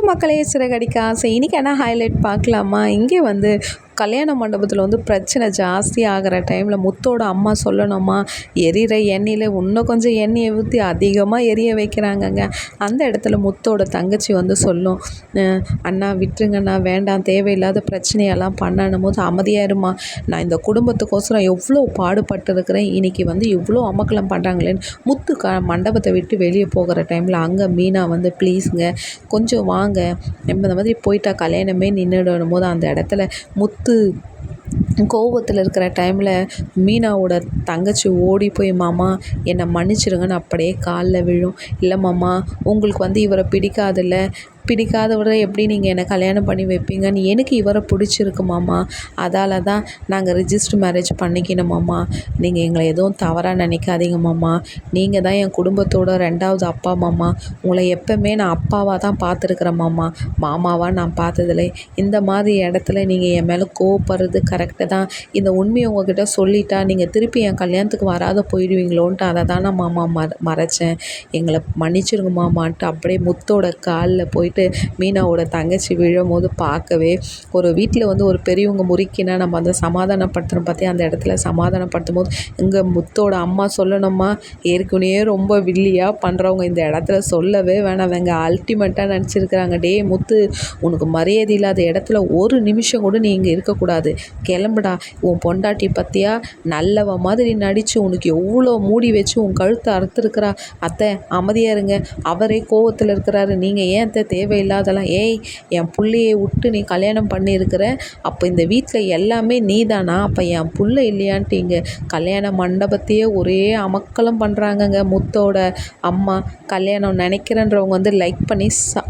வணக்கம் மக்களே சிறகடிக்க ஆசை. இன்றைக்கி என்ன ஹைலைட் பார்க்கலாமா? இங்கே வந்து கல்யாண மண்டபத்தில் வந்து பிரச்சனை ஜாஸ்தி ஆகிற டைமில் முத்தோட அம்மா சொல்லணுமா? எரிகிற எண்ணெயில் இன்னும் கொஞ்சம் எண்ணெயை ஊற்றி அதிகமாக எரிய வைக்கிறாங்கங்க. அந்த இடத்துல முத்தோட தங்கச்சி வந்து சொல்லும் அண்ணா விட்டுருங்கண்ணா வேண்டாம் தேவையில்லாத பிரச்சனையெல்லாம் பண்ணணும். போது அமைதியாக இருமா. நான் இந்த குடும்பத்துக்கோசரம் எவ்வளோ பாடுபட்டு இருக்கிறேன் இன்னைக்கு வந்து இவ்வளோ அமக்கலம் பண்ணுறாங்களேன்னு முத்து க மண்டபத்தை விட்டு வெளியே போகிற டைமில் அங்கே மீனா வந்து ப்ளீஸுங்க கொஞ்சம் வாங்க. இந்த மாதிரி போயிட்டா கல்யாணமே நின்றுடும் போது அந்த இடத்துல முத்து 是。கோவத்தில் இருக்கிற டைமில் மீனாவோட தங்கச்சி ஓடி போய் மாமா என்னை மன்னிச்சிடுங்கன்னு அப்படியே காலில் விழும். இல்லை மாமா உங்களுக்கு வந்து இவரை பிடிக்காதுல்ல. பிடிக்காதவரை எப்படி நீங்கள் என்னை கல்யாணம் பண்ணி வைப்பீங்கன்னு எனக்கு இவரை பிடிச்சிருக்கு மாமா. அதால தான் நாங்கள் ரிஜிஸ்டர் மேரேஜ் பண்ணிக்கணுமாம்மா நீங்கள் எங்களை எதுவும் தவறாக நினைக்காதீங்க மாமா. நீங்கள் தான் என் குடும்பத்தோட ரெண்டாவது அப்பா மாமா. உங்களை எப்பவுமே நான் அப்பாவாக தான் பார்த்துருக்குறேன் மாமா. மாமாவாக நான் பார்த்ததில்ல. இந்த மாதிரி இடத்துல நீங்கள் என் மேலே கோவப்படுறது கரெக்ட் தான் இந்த உண்மையை உங்ககிட்ட சொல்லிட்டா நீங்கள் திருப்பி என் கல்யாணத்துக்கு வராத போயிடுவீங்களோன்ட்டு அதை தான் நான் மாமா மற மறைச்சேன். எங்களை மன்னிச்சிருங்க மாமான்ட்டு அப்படியே முத்தோட காலில் போயிட்டு மீனாவோட தங்கச்சி விழும்போது பார்க்கவே ஒரு வீட்டில் வந்து ஒரு பெரியவங்க முறுக்கினா நம்ம அந்த சமாதானப்படுத்துகிறோம் பார்த்தி அந்த இடத்துல சமாதானப்படுத்தும் போது இங்கே முத்தோட அம்மா சொல்லணுமா ஏற்கனவே ரொம்ப வில்லியாக பண்ணுறவங்க இந்த இடத்துல சொல்லவே வேணாம். அவங்க அல்டிமேட்டாக நினச்சிருக்கிறாங்க. டே முத்து உனக்கு மரியாதை இல்லாத இடத்துல ஒரு நிமிஷம் கூட நீ இங்கே இருக்கக்கூடாது. கிளம்புடா உன் பொண்டாட்டி பற்றியா நல்லவ மாதிரி நடித்து உனக்கு எவ்வளோ மூடி வச்சு உன் கழுத்தை அறுத்துருக்குறா. அத்தை அமைதியாக இருங்க. அவரே கோவத்தில் இருக்கிறாரு. நீங்கள் ஏன் அத்தை தேவையில்லாதெல்லாம்? ஏய் என் புள்ளையை விட்டு நீ கல்யாணம் பண்ணியிருக்கிற. அப்போ இந்த வீட்டில் எல்லாமே நீதானா? அப்போ என் புள்ள இல்லையான்ட்டு இங்கே கல்யாண மண்டபத்தையே ஒரே அமக்கலம் பண்ணுறாங்கங்க முத்தோட அம்மா. கல்யாணம் நினைக்கிறேன்றவங்க வந்து லைக் பண்ணி ச